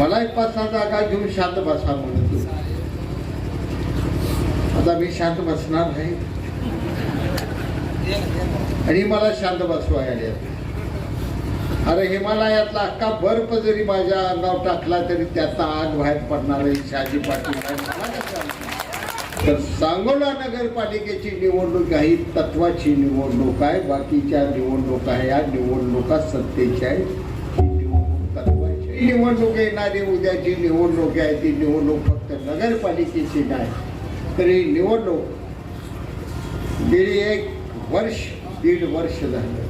मला एक पाच सहा जागा घेऊन शांत बसा म्हणत आता मी शांत बसणार आहे आणि मला शांत बसवायला अरे हिमालयातला अख्खा बर्फ जरी माझ्या अंगावर टाकला तरी त्याचा आग बाहेर पडणार आहे शहाजी पाटील तर सांगोला नगरपालिकेची निवडणूक ही तत्वाची निवडणूक आहे बाकीच्या निवडणुका या निवडणुका सत्तेच्या आहेत. ही निवडणूक येणारी उद्याची निवडणूक आहे ती निवडणूक फक्त नगरपालिकेची नाही तर ही निवडणूक गेली एक वर्ष दीड वर्ष झालं.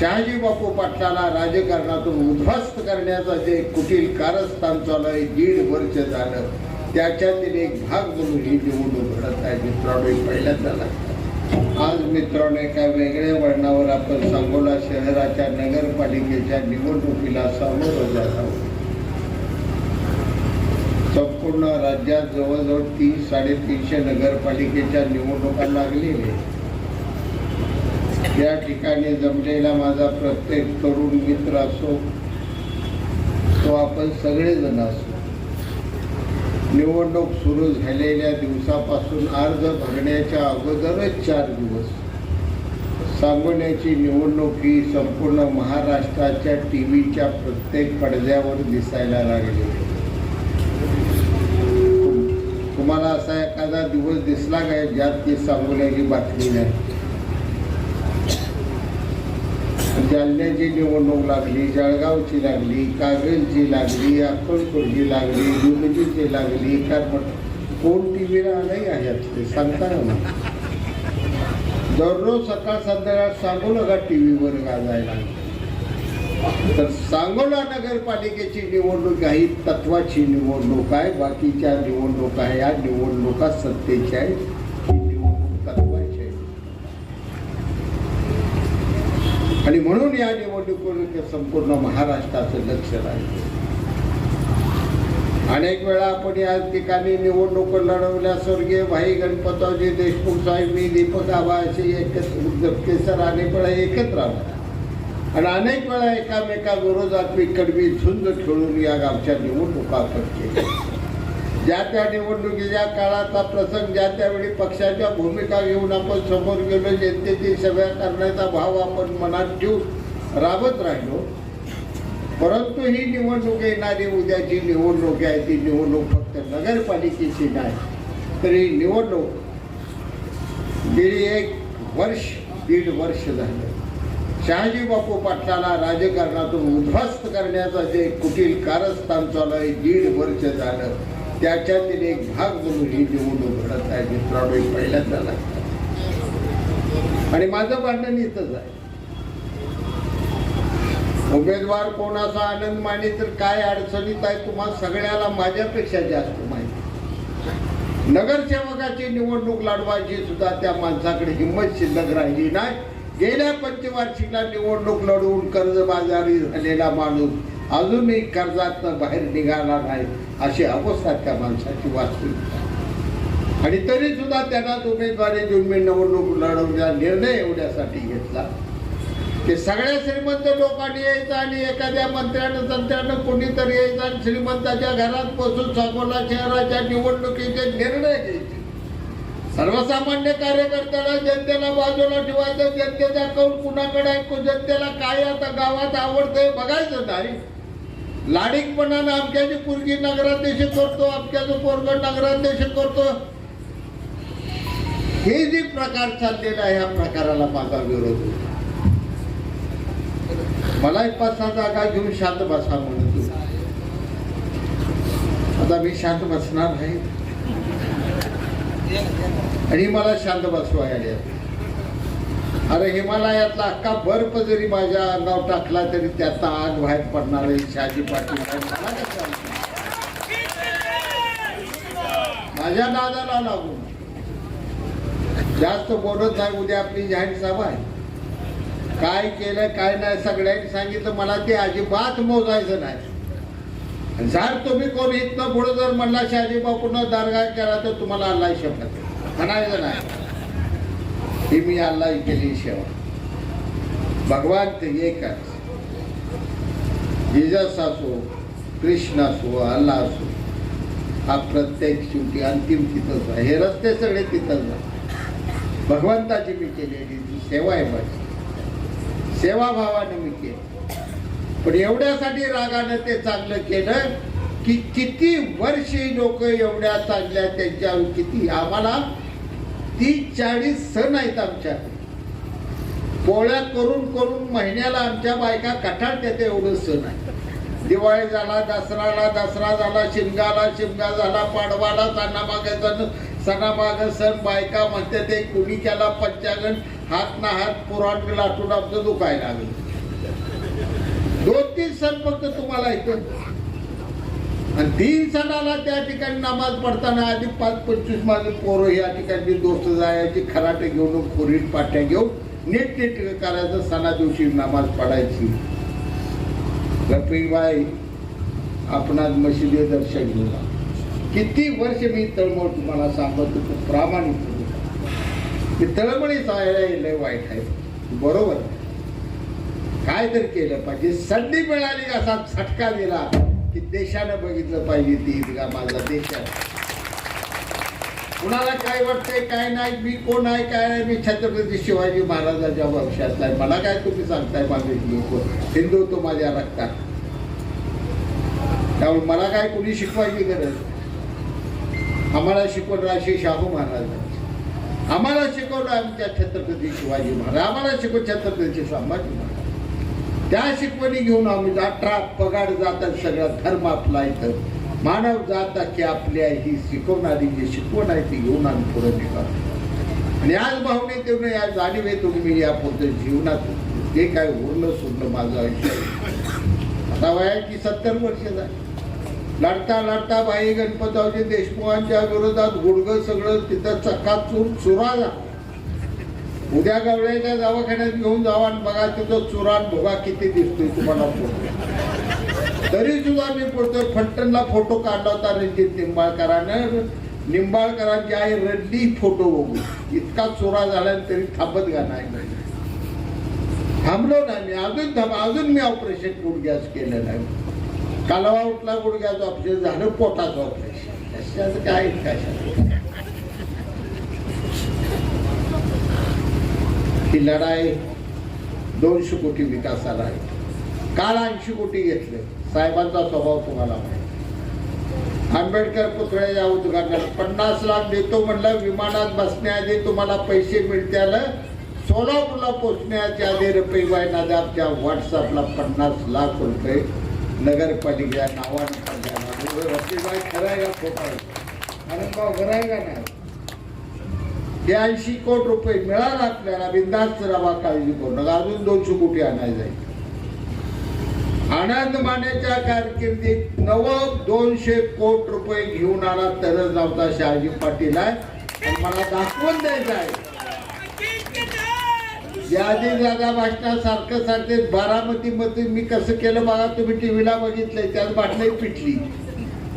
शहाजी बापू पाटलाला राजकारणातून उद्ध्वस्त करण्याचं जे कुटील कारस्थान चालू आहे दीड वर्ष झालं. त्याच्यातील एक भाग म्हणून ही निवडणूक घडत आहे मित्रांनो पहिल्यांदा लागतात आज मित्रांनो एका वेगळ्या वळणावर आपण सांगोला शहराच्या नगरपालिकेच्या निवडणुकीला सामोरं जात आहोत. संपूर्ण राज्यात जवळजवळ तीन साडेतीनशे नगरपालिकेच्या निवडणुका लागलेल्या या ठिकाणी जमलेला माझा प्रत्येक तरुण मित्र असो तो आपण सगळेजण असो निवडणूक सुरू झालेल्या दिवसापासून अर्ज भरण्याच्या अगोदरच चार दिवस. सांगोल्याची निवडणूक ही संपूर्ण महाराष्ट्राच्या टी व्हीच्या प्रत्येक पडद्यावर दिसायला लागली. तुम्हाला असा एखादा दिवस दिसला काय ज्यात ती सांगोल्याची बातमी नाही? जालन्याची निवडणूक लागली जळगावची लागली कागलची लागली अक्कलकोटची लागली दुलजीची लागली काय कोण टी व्हीला नाही आहे ते सांगता ना दररोज सकाळ संध्याकाळ सांगू नका टी व्हीवर गाजायला तर सांगोला नगरपालिकेची निवडणूक ही तत्वाची निवडणूक आहे बाकीच्या निवडणुका या निवडणुका सत्तेच्या आहेत. आणि म्हणून या निवडणुकीवर संपूर्ण महाराष्ट्राचं लक्ष राहील. अनेक वेळा आपण या ठिकाणी निवडणूक लढवल्या स्वर्गीय भाई गणपतरावजी देशमुख साहेब मी दीपक आबा असे एकत्र केसर अनेक वेळा एकत्र आला. आणि अनेक वेळा एकामेका विरोधात मी कडवी झुंज खेळून या गावच्या निवडणुका आपण केल्या. ज्या त्या निवडणुकीच्या काळाचा प्रसंग ज्या त्यावेळी पक्षाच्या भूमिका घेऊन आपण समोर गेलो जनतेची सेवा करण्याचा भाव आपण मनात ठेवून राबत राहिलो. परंतु ही निवडणूक येणारी उद्याची निवडणूक आहे ती निवडणूक फक्त नगरपालिकेची नाही तर ही निवडणूक गेली एक वर्ष दीड वर्ष झालं. शहाजी बापू पाटलाला राजकारणातून उद्ध्वस्त करण्याचं जे कुटील कारस्थान चालू आहे दीड वर्ष झालं. त्याच्यातील एक भाग म्हणून ही निवडणूक घडत आहे मित्रांनो हे पहिल्यांदा आणि माझं भांडण इथंच आहे. उमेदवार कोणाचा आनंद माने तर काय अडचणीत आहे तुम्हाला सगळ्याला माझ्यापेक्षा जास्त माहिती नगरसेवकाची निवडणूक लढवायची सुद्धा त्या माणसाकडे हिंमत शिल्लक राहिली नाही. गेल्या पंचवार्षिकला निवडणूक लढवून कर्जबाजारी झालेला माणूस अजूनही कर्जात बाहेर निघाला नाही. अशी अवस्था त्या माणसाची वास्तविक आणि तरी सुद्धा त्यांना उमेदवारी देऊन मी निवडणूक लढवण्याचा निर्णय एवढ्यासाठी घेतला. की सगळ्या श्रीमंत लोकांनी यायचं आणि एखाद्या मंत्र्यानं तंत्र्यानं कोणीतरी यायचं आणि श्रीमंताच्या घरात बसून सांगोला शहराच्या निवडणुकीचे निर्णय घ्यायचे. सर्वसामान्य कार्यकर्त्याला जनतेला बाजूला ठेवायचं जनतेचा कौल कुणाकडे ऐकू जनतेला काय आता गावात आवडतंय बघायचं नाही. लाडीकपणाने अमक्याची पुरगी नगराध्यक्ष करतो अमक्याचं पोरग नगराध्यक्ष करतो हे जे प्रकार चाललेला आहे ह्या प्रकाराला माझा विरोध होतो मला एक पाच सहा जागा घेऊन शांत बसा म्हणत आता मी शांत बसणार आहे आणि मला शांत बसवायला अरे हिमालयातला अख्खा बर्फ जरी माझ्या अंगावर टाकला तरी त्याचा आग बाहेर पडणार आहे शहाजी पाटील माझ्या नादाला लागून. जास्त बोलत नाही उद्या आपली जाहीर सभा आहे. काय केलं काय नाही सगळ्यांनी सांगितलं मला ते अजिबात मोजायचं नाही. जर तुम्ही कोण इथनं पुढे जर म्हणला शहाजी बापूनं दरगाह केला तर तुम्हाला अल्लाही शपथ म्हणायचं नाही. मी अल्लाही केली सेवा. भगवान ते एकच जिजस असो कृष्ण असो अल्ला असो हा प्रत्येक शेवटी अंतिम तिथंच आहे. हे रस्ते सगळे तिथंच आहे. भगवंताची मी केलेली ती सेवा आहे माझी सेवाभावाने मी केली. पण एवढ्यासाठी रागानं ते चांगलं केलं की किती वर्ष लोक एवढ्या चांगल्या त्यांच्या किती आम्हाला तीस चाळीस सण आहेत आमच्याकडे पोळ्या करून करून महिन्याला आमच्या बायका कठाळत्यात एवढं सण आहे. दिवाळी झाला दसराला दसरा झाला शिमगाला शिमगा झाला पाडवाला सणामागाचा सणामाग सण बायका म्हणते ते कुणी त्याला पंचांगण हात ना हात पुराण लाटून आमचं दुखायला लागलं. दोन तीन सण फक्त तुम्हाला इथं आणि तीन सणाला त्या ठिकाणी नमाज पडताना आधी पाच पंचवीस माझे पोरं या ठिकाणी दोस्त जायची खराटे घेऊन खोरीट पाट्या घेऊन नीट नीट करायचं सणा दिवशी नमाज पडायची लपीबाई आपणास मशिदी दर्शन घेऊया. किती वर्ष मी तळमळ तुम्हाला सांगत होतो प्रामाणिक की तळमळी चालायला लय वाईट आहे. बरोबर. काय तर केलं पाहिजे. संधी मिळाली असा झटका दिला. की देशानं बघितलं पाहिजे ती ईदगा माझा देशात. कुणाला काय वाटतंय काय नाही मी कोण आहे काय नाही मी छत्रपती शिवाजी महाराजांच्या वंशातला आहे. मला काय तुम्ही सांगताय माझे लोक? हिंदू तो माझ्या रक्तात. त्यामुळे मला काय कुणी शिकवायची गरज? आम्हाला शिकवलं राशी शाहू महाराज. आम्हाला शिकवलं आमच्या छत्रपती शिवाजी महाराज. आम्हाला शिकव छत्रपती संभाजी महाराज. त्या शिकवणी घेऊन आम्ही अठरा पगार जातात सगळा धर्म आपला इथं. मानव जाता की आपल्या ही शिकवणारी जी शिकवण आहे ती घेऊन आम्ही पुढे निघालो. आणि आज भावने तेवढं या जाणीव येतो मी या पुढे जीवनात जे काय उरलं सोडलं माझं आयुष्य आता वयाची सत्तर वर्ष झाली. लढता लढता बाई गणपतरावजी देशमुखांच्या विरोधात गुडगं सगळं तिथं चक्काचूर चुरा झाला उद्या गवळ्याच्या दवाखान्यात घेऊन जावा आणि बघा तिथं चुराट भोगा किती दिसतोय तुम्हाला फोटो तरी सुद्धा मी बोलतोय फलटणला फोटो काढला होता रणजित निंबाळकरानं. निंबाळकरांची आई रडली फोटो बघू इतका चोरा झाला तरी थांबत का नाही थांबलो नाही मी. अजून थांब अजून मी ऑपरेशन गुडघ्याच केलं नाही. कालवा उठला गुडघ्याचं ऑपरेशन झालं पोटाचं ऑपरेशन कशाचं काय कशाचं? ही लढाई दोनशे कोटी विकासाला आहे. काल ऐंशी कोटी घेतले. साहेबांचा स्वभाव तुम्हाला माहिती आंबेडकर पुतळ्याच्या उद्घाटनाला पन्नास लाख देतो म्हणलं विमानात बसण्याआधी तुम्हाला पैसे मिळत्याल सोलापूरला पोचण्याच्या आधी रुपये नदाबच्या व्हॉट्सअपला पन्नास लाख रुपये. नगरपालिका नावाने रफीबाई खरं आहे का खोटा आहे? अरे बा खरं आहे का नाही? हे ऐंशी कोट रुपये मिळाला आपल्याला बिंदास्त रवा काळजी करू नका. अजून दोनशे कोटी आणायला जाईल. आनंद मानेच्या कारकिर्दीत नव दोनशे कोटी रुपये घेऊन आला तरच नव्हता शहाजी पाटील आहे. मला दाखवून द्यायचं आहे. यादी दादा भाषणासारखं सांगते बारामती मध्ये मी कसं केलं बघा तुम्ही टीव्हीला बघितलंय त्यात बाटली पिटली.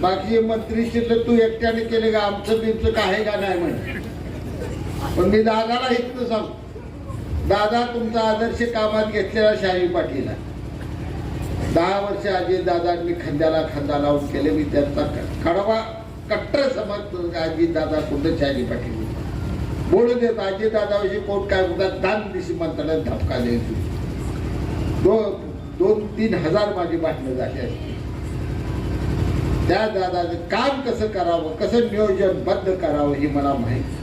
बाकी मंत्री शिरलं तू एकट्याने केले का? आमचं बिमचं काय का नाही म्हणे. पण मी दादाला इथनं सांग. दादा तुमचा आदर्श कामात घेतलेला शाही पाटील दहा वर्ष आजी दादांनी खांद्याला खांदा लावून केले मी त्यांचा कडवा कट्टर समज आजी दादा कुठं शाही पाटील बोलू देत आजी दादाविषयी कोण काय होता दान दिशी म्हणताना धपका द्यायची दोन दोन तीन हजार माझी भांडणं झाली असते त्या दादाचं काम कसं करावं कसं नियोजनबद्ध करावं हे मला माहिती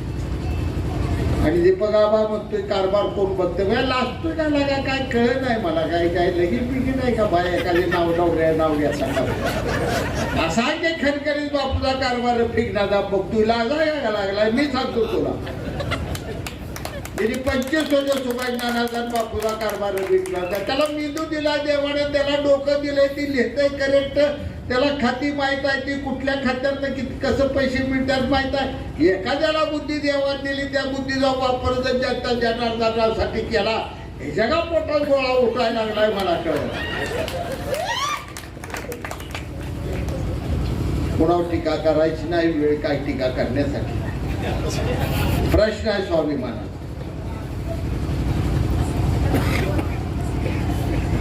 आणि जे बघा बा म्हणतोय कारभार कोण बघतोय म्हणजे लाजतोय का लागा काय कळत नाही मला काय काय लगेच पिकी नाही का बाय एखादी नाव नवऱ्या नाव घ्या सांगा असा काही खरखरीत बापूचा कारभार फिकणारा बघतोय लाजा का लागलाय मी सांगतो तुला. गेली पंचवीस वर्ष सुभाष नानाचा बापूचा कारभार विकला त्याला मेंदू दिला देवाने त्याला डोकं दिलंय ती लिहितंय करेक्ट त्याला खाती माहीत आहे ती कुठल्या खात्यातनं किती कसं पैसे मिळतात माहीत आहे? एखाद्याला बुद्धी देवाने दिली त्या बुद्धीचा वापर जर जनता जनार्दनासाठी केला हे जगा पोटात गोळा उठायला लागलाय मला कळलं. कोणावर टीका करायची नाही वेळ काय टीका करण्यासाठी? प्रश्न आहे स्वाभिमानाचा.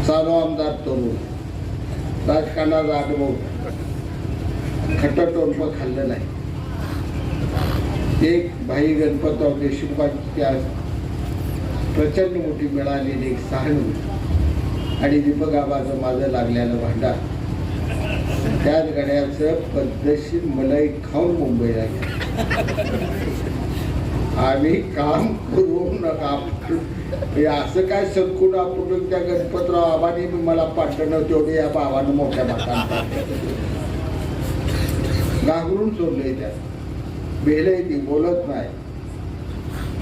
चालू आमदार तरुण राजकारणाचा अनुभव खटटोंप खाल्लं नाही. एक भाई गणपतराव देशमुखांची आज प्रचंड मोठी मिळालेली एक सहानुभूती आणि दीपक आबाचं माझं लागलेलं भांडार. त्याच गड्याचं पद्धतशीर मलाई खाऊन मुंबईला गेलं. आम्ही काम करू नका. हे असं काय सदकून आपण त्या गणपतराव आबाने मला पाठवणं तेवढे या बाबानं मोठ्या भागात घाबरून सोडलंय त्या. बेलय ती बोलत नाही.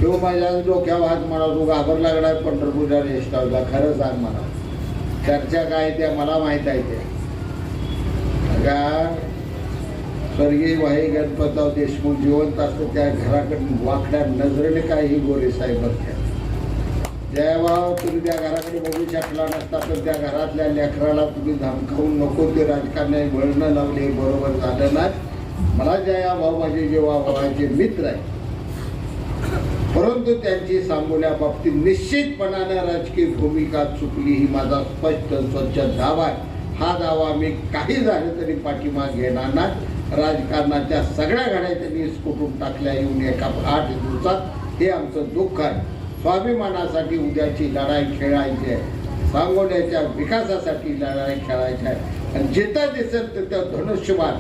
तो माझ्या डोक्यावर हात म्हणा तू घाबर लागणार पंढरपूरच्या रेस्ट हाऊसला खरं सांग म्हणा चर्चा काय त्या मला माहीत आहे त्या. का स्वर्गीय भाई गणपतराव देशमुख जिवंत असतं त्या घराकडून वाकड्या नजरेने काही गोरे साहेब द्यावा तुम्ही त्या घराकडे बघू शकला नसता तर त्या घरातल्या लेकराला तुम्ही धमकावून नको ते राजकारणी वळणं लावले हे बरोबर झालं नाही. मला जया भाऊ माझे जेव्हा भावाचे मित्र आहे परंतु त्यांची सांगोल्या बाबतीत निश्चितपणानं राजकीय भूमिका चुकली ही माझा स्पष्ट स्वच्छ दावा आहे. हा दावा मी काही झालं तरी पाठिंबा घेणार नाही. राजकारणाच्या सगळ्या घड्या त्यांनी कुठून टाकल्या येऊन एका आठ दिवसात. हे आमचं दुःख आहे. स्वाभिमानासाठी उद्याची लढाई खेळायची आहे. सांगोल्याच्या विकासासाठी लढाई खेळायची आहे. आणि जिथं दिसेल तिथं धनुष्यबाण.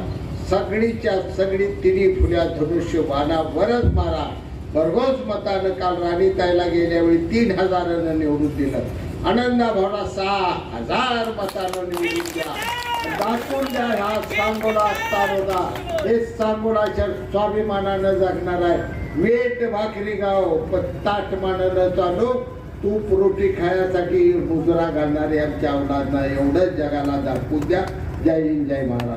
सगळीच्या सगळी तिन्ही फुल्या धनुष्यबाणावरच मारा. भरघोस मतानं काल राणीताईला गेल्यावेळी तीन हजारानं निवडून दिलं. आनंदा भावना सहा हजार मतानं निवडून द्या दाखवून द्या हा सांगोला तारोदा हे सांगोलाच्या स्वाभिमानानं जगणार आहे. मीठ भाकरी गाव ताट मानानं चालू तूप रोटी खाण्यासाठी मुजरा घालणारे आमच्या अवलादना एवढंच जगाला दाखवू द्या. जय हिंद जय महाराज